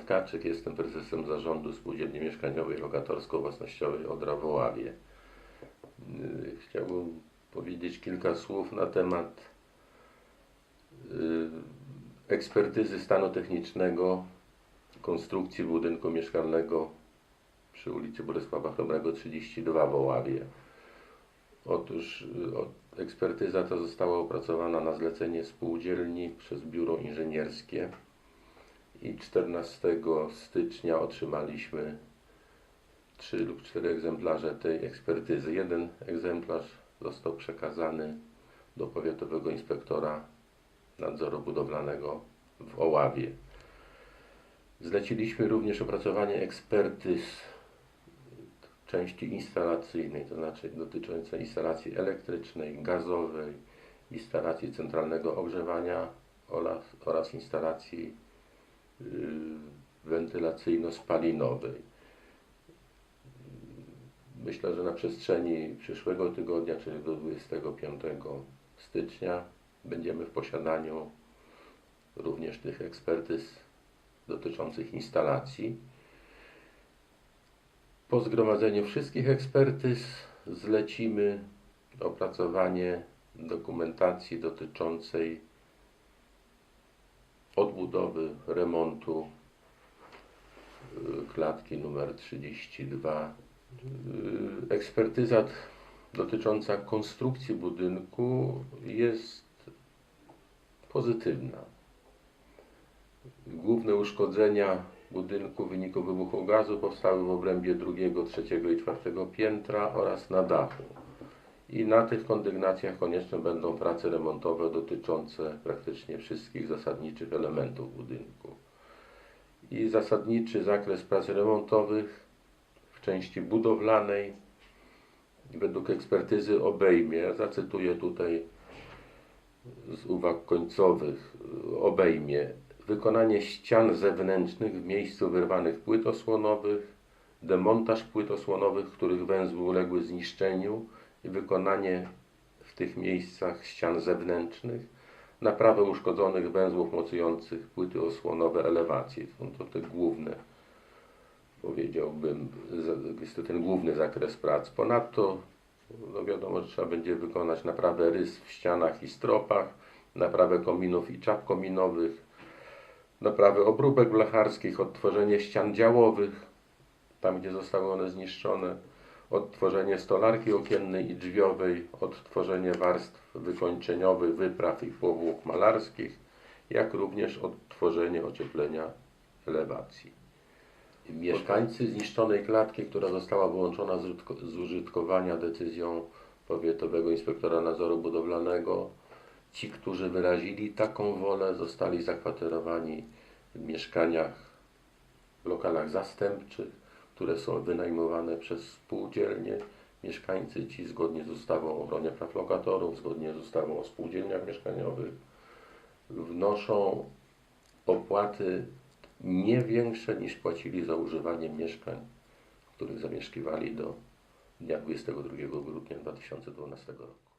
Tkaczyk, jestem prezesem zarządu Spółdzielni Mieszkaniowej Lokatorsko-Własnościowej Odra w Oławie. Yy, Chciałbym powiedzieć kilka słów na temat yy, ekspertyzy stanu technicznego konstrukcji budynku mieszkalnego przy ulicy Bolesława Chrobrego 32 w Oławie. Otóż y, ekspertyza ta została opracowana na zlecenie spółdzielni przez biuro inżynierskie i 14 stycznia otrzymaliśmy trzy lub cztery egzemplarze tej ekspertyzy. Jeden egzemplarz został przekazany do powiatowego inspektora nadzoru budowlanego w Oławie. Zleciliśmy również opracowanie ekspertyz części instalacyjnej, to znaczy dotyczącej instalacji elektrycznej, gazowej, instalacji centralnego ogrzewania oraz, oraz instalacji wentylacyjno-spalinowej. Myślę, że na przestrzeni przyszłego tygodnia, czyli do 25 stycznia, będziemy w posiadaniu również tych ekspertyz dotyczących instalacji. Po zgromadzeniu wszystkich ekspertyz zlecimy opracowanie dokumentacji dotyczącej odbudowy, remontu y, klatki numer 32. Y, Ekspertyza dotycząca konstrukcji budynku jest pozytywna. Główne uszkodzenia budynku w wyniku wybuchu gazu powstały w obrębie drugiego, trzeciego i czwartego piętra oraz na dachu. I na tych kondygnacjach konieczne będą prace remontowe dotyczące praktycznie wszystkich zasadniczych elementów budynku. I zasadniczy zakres prac remontowych w części budowlanej według ekspertyzy obejmie, zacytuję tutaj z uwag końcowych, obejmie wykonanie ścian zewnętrznych w miejscu wyrwanych płyt osłonowych, demontaż płyt osłonowych, których węzły uległy zniszczeniu i wykonanie w tych miejscach ścian zewnętrznych, naprawę uszkodzonych węzłów mocujących płyty osłonowe elewacji. Są to te główne, powiedziałbym, jest to ten główny zakres prac. Ponadto no wiadomo, że trzeba będzie wykonać naprawę rys w ścianach i stropach, naprawę kominów i czap kominowych, naprawę obróbek blacharskich, odtworzenie ścian działowych, tam gdzie zostały one zniszczone, odtworzenie stolarki okiennej i drzwiowej, odtworzenie warstw wykończeniowych, wypraw i powłok malarskich, jak również odtworzenie ocieplenia elewacji. Mieszkańcy zniszczonej klatki, która została wyłączona z użytko- z użytkowania decyzją powiatowego inspektora nadzoru budowlanego, ci, którzy wyrazili taką wolę, zostali zakwaterowani w mieszkaniach, w lokalach zastępczych, które są wynajmowane przez spółdzielnie. Mieszkańcy ci, zgodnie z ustawą o ochronie praw lokatorów, zgodnie z ustawą o spółdzielniach mieszkaniowych, wnoszą opłaty nie większe niż płacili za używanie mieszkań, w których zamieszkiwali do dnia 22 grudnia 2012 roku.